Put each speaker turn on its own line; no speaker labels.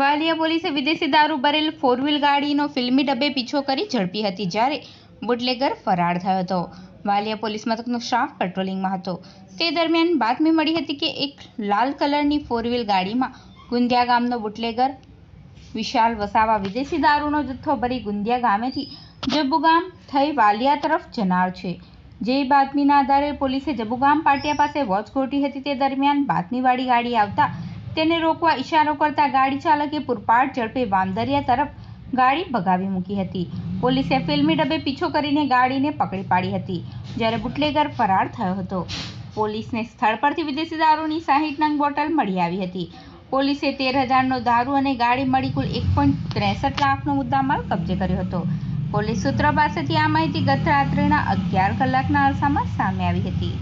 વાલિયા પોલીસે વિદેશી દારૂ ભરેલ ફોર વ્હીલ ગાડીનો ફિલ્મી ડબ્બે પીછો કરી ઝડપી હતી જ્યારે બુટલેગર ફરાર થયો હતો. વાલિયા પોલીસ મથકનો સ્ટાફ પેટ્રોલિંગમાં હતો. તે દરમિયાન બાતમી મળી હતી કે એક લાલ કલરની ફોર વ્હીલ ગાડીમાં ગુંદિયા ગામનો બુટલેગર વિશાલ વસાવા વિદેશી દારૂનો જથ્થો ભરી ગુંદિયા ગામેથી જબુગામ થઈ વાલિયા તરફ જનાર છે. જે બાતમીના આધારે પોલીસે જબુગામ પાટિયા પાસે વોચ ગોઠવી હતી. તે દરમિયાન બાતમીવાળી ગાડી આવતા તેને રોકવા ઈશારો કરતા ગાડી ચાલકે પૂરપાટ ઝડપે વાંદરિયા તરફ ગાડી ભગાવી મૂકી હતી. પોલીસે ફિલ્મી ડબ્બે પીછો કરીને ગાડીને પકડી પાડી હતી, જ્યારે બુટલેગર ફરાર થયો હતો. પોલીસને સ્થળ પરથી વિદેશી દારૂની સાહીઠ નંગ બોટલ મળી આવી હતી. પોલીસે તેર હજારનો દારૂ અને ગાડી મળી કુલ એક પોઈન્ટ ત્રેસઠ લાખનો મુદ્દામાલ કબજે કર્યો હતો. પોલીસ સૂત્રો પાસેથી આ માહિતી ગત રાત્રિના અગિયાર કલાકના અરસામાં સામે આવી હતી.